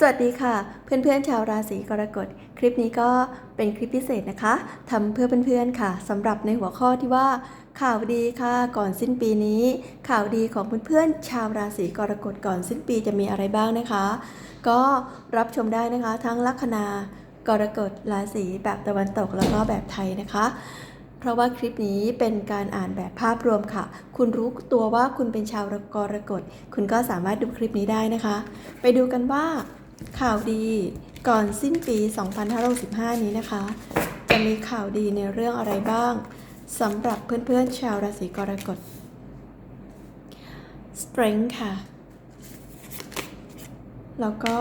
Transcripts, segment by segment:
สวัสดีค่ะ เพื่อนๆชาวราศีกรกฎ คลิปนี้ก็เป็นคลิปพิเศษนะคะทำเพื่อเพื่อนๆค่ะสำหรับในหัวข้อที่ว่า ข่าวดีค่ะก่อนสิ้นปีนี้ ข่าวดีของเพื่อนๆชาวราศีกรกฎก่อนสิ้นปีจะมีอะไรบ้างนะคะ ก็รับชมได้นะคะ ทั้งลัคนากรกฎราศีแบบตะวันตกแล้วก็แบบไทยนะคะเพราะว่าคลิปนี้เป็นการอ่านแบบภาพรวมค่ะ คุณรู้ตัวว่าคุณเป็นชาวกรกฎ คุณก็สามารถดูคลิปนี้ได้นะคะ ไปดูกันว่า ข่าวดีก่อนสิ้นปี 2565 นี้นะคะ จะมีข่าวดีในเรื่องอะไรบ้างสำหรับเพื่อนๆชาวราศีกรกฎ Strength ค่ะ แล้วก็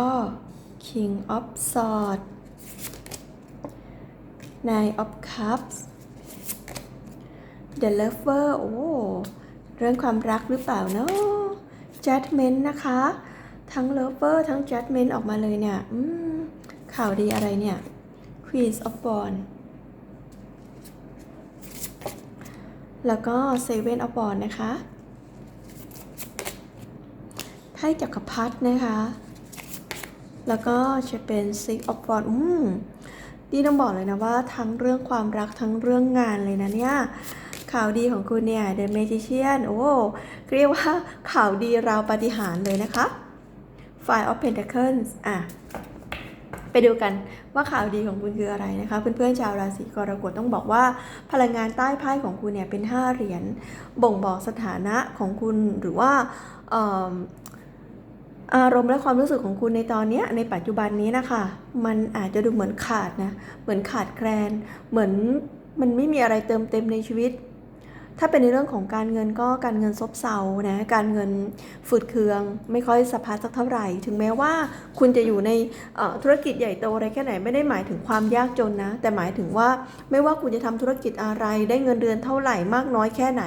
King of Swords Nine of Cups The Lover โอ้ เรื่องความรักหรือเปล่าเนาะ Judgment นะคะ ทั้ง Lover ทั้ง Judgment ออกมาเลยเนี่ยอืมข่าวดีอะไรเนี่ย Queen of Wands แล้วก็ Seven of Wands นะคะไพ่จักรพรรดินะคะ แล้วก็จะเป็น Six of Wands อืมนี่ต้องบอกเลยนะว่าทั้งเรื่องความรักทั้งเรื่องงานเลยนะเนี่ยข่าวดีของคุณเนี่ย The Magician โอ้เรียกว่าข่าวดีราวปฏิหารเลยนะคะ Five of Pentacles อะไปดูกันว่าข่าวดีของคุณคืออะไรนะคะเพื่อนๆชาวราศีกรกฎต้องบอกว่าพลังงานใต้ไพ่ของคุณเนี่ยเป็น 5 เหรียญบ่งบอกสถานะของคุณหรือว่าอารมณ์และความรู้สึกของคุณในตอนนี้ในปัจจุบันนี้นะคะมันอาจจะดูเหมือนขาดนะเหมือนขาดแคลนเหมือนมันไม่มีอะไรเติมเต็มในชีวิต ถ้าเป็นในเรื่องของการเงินก็การเงินซบเซานะการเงินฝืดเคือง ไม่ค่อยสะพัดสักเท่าไหร่ ถึงแม้ว่าคุณจะอยู่ในธุรกิจใหญ่โตอะไรแค่ไหนไม่ได้หมายถึงความยากจนนะ แต่หมายถึงว่าไม่ว่าคุณจะทำธุรกิจอะไร ได้เงินเดือนเท่าไหร่มากน้อยแค่ไหน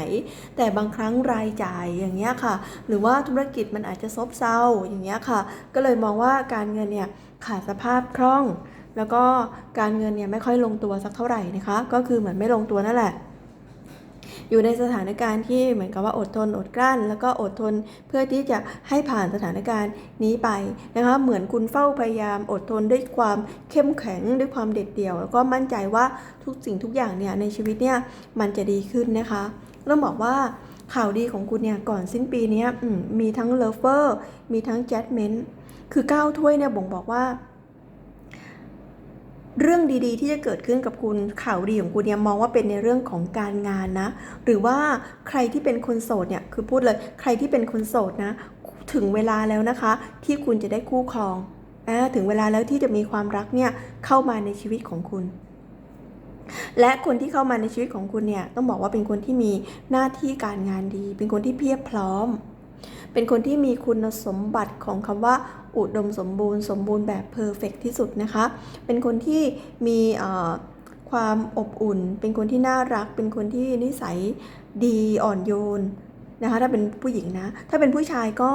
แต่บางครั้งรายจ่ายอย่างเงี้ยค่ะ หรือว่าธุรกิจมันอาจจะซบเซาอย่างเงี้ยค่ะ ก็เลยมองว่าการเงินเนี่ยขาดสภาพคล่อง แล้วก็การเงินเนี่ยไม่ค่อยลงตัวสักเท่าไหร่นะคะ ก็คือเหมือนไม่ลงตัวนั่นแหละ อยู่ในสถานการณ์ที่เหมือนกับว่าอดทนอดกลั้น แล้วก็อดทนเพื่อที่จะให้ผ่านสถานการณ์นี้ไปนะคะเหมือนคุณเฝ้าพยายามอดทนด้วยความเข้มแข็งด้วยความเด็ดเดี่ยว แล้วก็มั่นใจว่าทุกสิ่งทุกอย่างเนี่ยในชีวิตเนี่ยมันจะดีขึ้นนะคะต้องบอกว่าข่าวดีของคุณเนี่ยก่อนสิ้นปีนี้มีทั้งเลเวอร์มีทั้งแจ d เมนต์คือก้าวถ้วยเนี่ยบ่งบอกว่า เรื่องดีๆ ที่จะเกิดขึ้นกับคุณข่าวดีของคุณเนี่ยมองว่าเป็นในเรื่องของการงานนะ หรือว่าใครที่เป็นคนโสดเนี่ยคือพูดเลยใครที่เป็นคนโสดนะ ถึงเวลาแล้วนะคะ ที่คุณจะได้คู่ครองอถึงเวลาแล้วที่จะมีความรักเนี่ยเข้ามาในชีวิตของคุณ และคนที่เข้ามาในชีวิตของคุณเนี่ยต้องบอกว่าเป็นคนที่มีหน้าที่การงานดี เป็นคนที่เพียบพร้อม เป็นคนที่มีคุณสมบัติของคำว่า อุดมสมบูรณ์ สมบูรณ์แบบเพอร์เฟกที่สุดนะคะ เป็นคนที่มีความอบอุ่น เป็นคนที่น่ารัก เป็นคนที่นิสัยดีอ่อนโยนนะคะถ้าเป็นผู้หญิงนะ ถ้าเป็นผู้ชายก็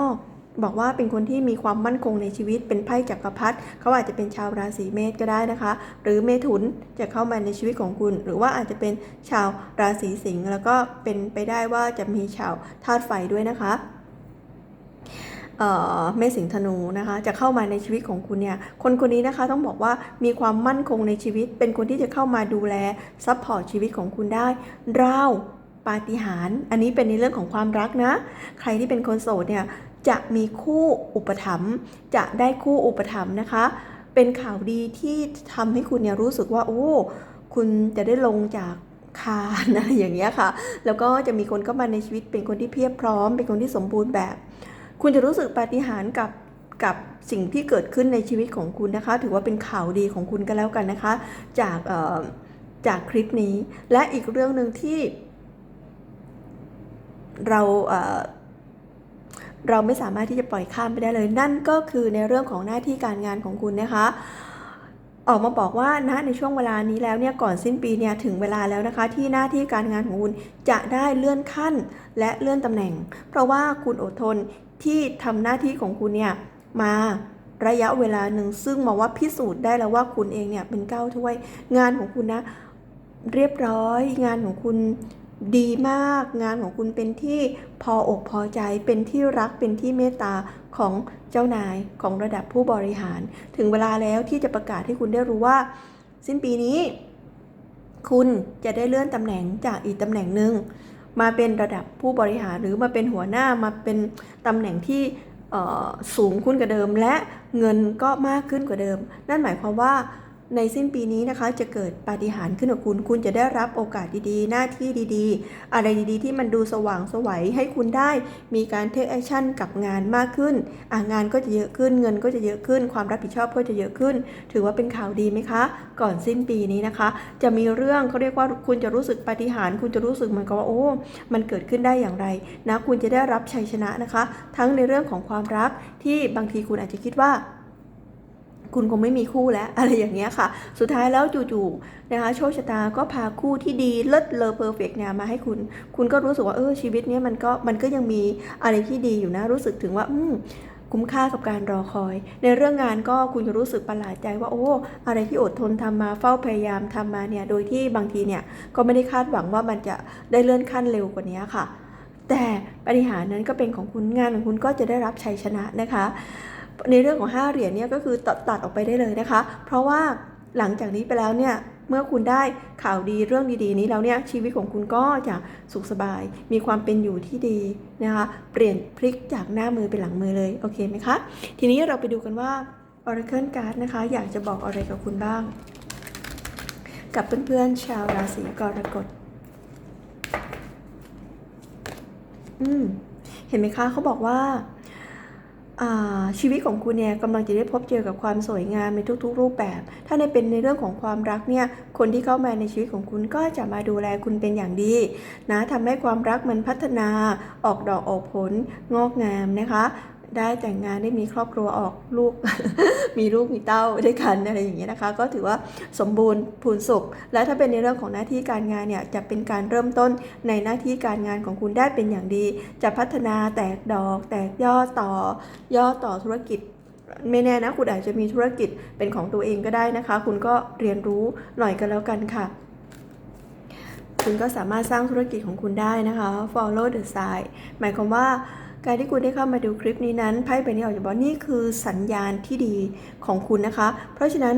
บอกว่าเป็นคนที่มีความมั่นคงในชีวิตเป็นไพ่จักรพรรดิเขาอาจจะเป็นชาวราศีเมษก็ได้นะคะ หรือเมถุนจะเข้ามาในชีวิตของคุณ หรือว่าอาจจะเป็นชาวราศีสิงห์แล้วก็เป็นไปได้ว่าจะมีชาวธาตุไฟด้วยนะคะ เมษสิงธนูนะคะจะเข้ามาในชีวิตของคุณเนี่ยคนคนนี้นะคะต้องบอกว่ามีความมั่นคงในชีวิต เป็นคนที่จะเข้ามาดูแลซัพพอร์ตชีวิตของคุณได้ราวปาฏิหาริย์อันนี้เป็นในเรื่องของความรักนะ ใครที่เป็นคนโสดเนี่ยจะมีคู่อุปถัมภ์จะได้คู่อุปถัมภ์นะคะ เป็นข่าวดีที่ทำให้คุณเนี่ยรู้สึกว่า โอ้ คุณจะได้ลงจากคานอะไรอย่างเงี้ยค่ะ แล้วก็จะมีคนเข้ามาในชีวิตเป็นคนที่เพียบพร้อม เป็นคนที่สมบูรณ์แบบ คุณจะรู้สึกปาฏิหาริย์กับกับสิ่งที่เกิดขึ้นในชีวิตของคุณนะคะ ถือว่าเป็นข่าวดีของคุณก็แล้วกันนะคะ จากจากคลิปนี้ และอีกเรื่องหนึ่งที่ เราเเราไม่สามารถที่จะปล่อยข้ามไปได้เลย นั่นก็คือในเรื่องของหน้าที่การงานของคุณนะคะ ออกมาบอกว่าณในช่วงเวลานี้แล้วเนี่ยก่อนสิ้นปีเนี่ยถึงเวลาแล้วนะคะ ที่หน้าที่การงานของคุณจะได้เลื่อนขั้นและเลื่อนตำแหน่ง เพราะว่าคุณอดทน ที่ทำหน้าที่ของคุณเนี่ยมาระยะเวลาหนึ่งซึ่งมองว่าพิสูจน์ได้แล้วว่าคุณเองเนี่ยเป็นเก้าถ้วย งานของคุณนะเรียบร้อย งานของคุณดีมาก งานของคุณเป็นที่พออกพอใจเป็นที่รักเป็นที่เมตตาของเจ้านายของระดับผู้บริหาร ถึงเวลาแล้วที่จะประกาศให้คุณได้รู้ว่า สิ้นปีนี้ คุณจะได้เลื่อนตำแหน่งจากอีกตำแหน่งหนึ่ง มาเป็นระดับผู้บริหารหรือมาเป็นหัวหน้ามาเป็นตำแหน่งที่สูงขึ้นกว่าเดิม และเงินก็มากขึ้นกว่าเดิม นั่นหมายความว่า ในสิ้นปีนี้นะคะจะเกิดปาฏิหาริย์ขึ้นกับคุณ คุณจะได้รับโอกาสดีๆ หน้าที่ดีๆ อะไรดีๆ ที่มันดูสว่างสวัยให้คุณได้ มีการเทคแอคชั่นกับงานมากขึ้นอะงานก็จะเยอะขึ้น เงินก็จะเยอะขึ้น ความรับผิดชอบก็จะเยอะขึ้น ถือว่าเป็นข่าวดีไหมคะ ก่อนสิ้นปีนี้นะคะ จะมีเรื่องเขาเรียกว่าคุณจะรู้สึกปาฏิหาริย์คุณจะรู้สึกเหมือนกับว่าโอ้มันเกิดขึ้นได้อย่างไรนะคุณจะได้รับชัยชนะนะคะ ทั้งในเรื่องของความรักที่บางทีคุณอาจจะคิดว่า คุณคงไม่มีคู่แล้วอะไรอย่างเงี้ยค่ะ สุดท้ายแล้วจู่ๆนะคะโชคชะตาก็พาคู่ที่ดีเลิศเลอเพอร์เฟกเนี่ยมาให้คุณ คุณก็รู้สึกว่าเออชีวิตเนี้ยมันก็มันก็ยังมีอะไรที่ดีอยู่นะ รู้สึกถึงว่า อืมคุ้มค่ากับการรอคอย ในเรื่องงานก็คุณจะรู้สึกประหลาดใจว่าโอ้ อะไรที่อดทนทำมาเฝ้าพยายามทำมาเนี่ยโดยที่บางทีเนี่ยก็ไม่ได้คาดหวังว่ามันจะได้เลื่อนขั้นเร็วกว่านี้ค่ะ แต่ปฏิหารนั้นก็เป็นของคุณงานของคุณก็จะได้รับชัยชนะนะคะ ในเรื่องของ 5 เหรียญเนี่ยก็คือตัดตัดออกไปได้เลยนะคะ เพราะว่าหลังจากนี้ไปแล้วเนี่ยเมื่อคุณได้ข่าวดีเรื่องดีๆ นี้แล้วเนี่ยชีวิตของคุณก็จะสุขสบาย มีความเป็นอยู่ที่ดีนะคะเปลี่ยนพลิกจากหน้ามือเป็นหลังมือเลยโอเคไหมคะทีนี้เราไปดูกันว่า Oracle Card นะคะ อยากจะบอกอะไรกับคุณบ้าง กับเพื่อนๆชาวราศีกรกฎอืมเห็นไหมคะเขาบอกว่าอ่า ชีวิตของคุณเนี่ยกำลังจะได้พบเจอกับความสวยงามในทุกๆ รูปแบบ ถ้าในเป็นในเรื่องของความรักเนี่ย คนที่เข้ามาในชีวิตของคุณก็จะมาดูแลคุณเป็นอย่างดีนะทำให้ความรักมันพัฒนาออกดอกออกผลงอกงามนะคะ ได้แต่งงานได้มีครอบครัวออกลูก มีลูกมีเต้าด้วยกันอะไรอย่างเงี้ยนะคะ ก็ถือว่าสมบูรณ์พูนสุข และถ้าเป็นในเรื่องของหน้าที่การงานเนี่ยจะเป็นการเริ่มต้นในหน้าที่การงานของคุณได้เป็นอย่างดี จะพัฒนาแตกดอก แตกยอดต่อย่อต่อธุรกิจไม่แน่นะคุณอาจจะมีธุรกิจเป็นของตัวเองก็ได้นะคะ คุณก็เรียนรู้หน่อยกันแล้วกันค่ะ คุณก็สามารถสร้างธุรกิจของคุณได้นะคะ follow the sign หมายความว่า การที่คุณได้เข้ามาดูคลิปนี้นั้นไพ่ใบนี้ออกจะบอกนี่คือสัญญาณที่ดีของคุณนะคะ เพราะฉะนั้น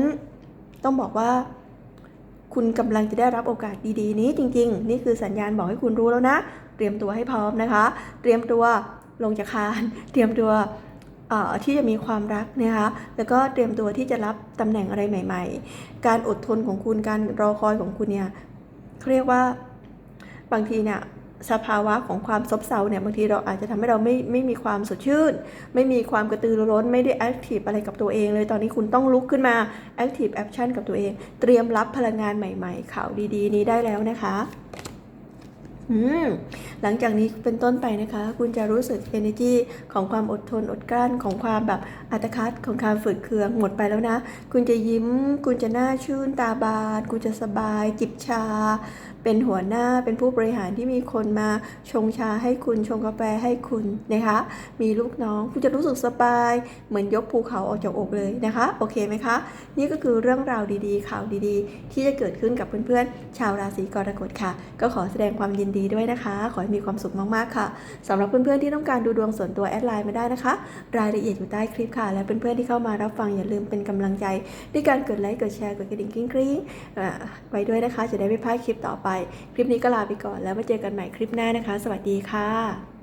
ต้องบอกว่า คุณกำลังจะได้รับโอกาสดีๆ นี้จริง ๆ นี่คือสัญญาณบอกให้คุณรู้แล้วนะ เตรียมตัวให้พร้อมนะคะ เตรียมตัวลงจากคาน เตรียมตัวที่จะมีความรักนะคะ แล้วก็เตรียมตัวที่จะรับตำแหน่งอะไรใหม่ ๆ การอดทนของคุณ การรอคอยของคุณเนี่ยเขาเรียกว่าบางทีเนี่ย สภาวะของความซบเซาเนี่ยบางทีเราอาจจะทำให้เราไม่ไม่มีความสดชื่น ไม่มีความกระตือรือร้น ไม่ได้แอคทีฟอะไรกับตัวเองเลยตอนนี้คุณต้องลุกขึ้นมาแอคทีฟแอคชั่นกับตัวเอง เตรียมรับพลังงานใหม่ ๆ ข่าวดีๆ นี้ได้แล้วนะคะอืมหลังจากนี้เป็นต้นไปนะคะ คุณจะรู้สึก energy ของความอดทนอดกลั้นของความแบบอัตคัดของการฝืดเคืองหมดไปแล้วนะ คุณจะยิ้ม คุณจะหน้าชื่นตาบาน คุณจะสบาย จิบชา เป็นหัวหน้าเป็นผู้บริหารที่มีคนมาชงชาให้คุณชงกาแฟให้คุณนะคะ มีลูกน้องคุณจะรู้สึกสบาย เหมือนยกภูเขาออกจากอกเลยนะคะ โอเคไหมคะ นี่ก็คือเรื่องราวดีๆ ข่าวดีๆ ที่จะเกิดขึ้นกับเพื่อนๆ ชาวราศีกรกฎค่ะ ก็ขอแสดงความยินดีด้วยนะคะ ขอให้มีความสุขมากๆค่ะสำหรับเพื่อนๆที่ต้องการดูดวงส่วนตัวแอดไลน์มาได้นะคะ รายละเอียดอยู่ใต้คลิปค่ะ และเพื่อนๆที่เข้ามารับฟังอย่าลืมเป็นกำลังใจด้วยการกดไลค์กดแชร์กดกระดิ่งกริ๊งกริ๊งอ่าไว้ด้วยนะคะ จะได้ไม่พลาดคลิปต่อไปคลิปนี้ก็ลาไปก่อนแล้วมาเจอกันใหม่คลิปหน้านะคะ สวัสดีค่ะ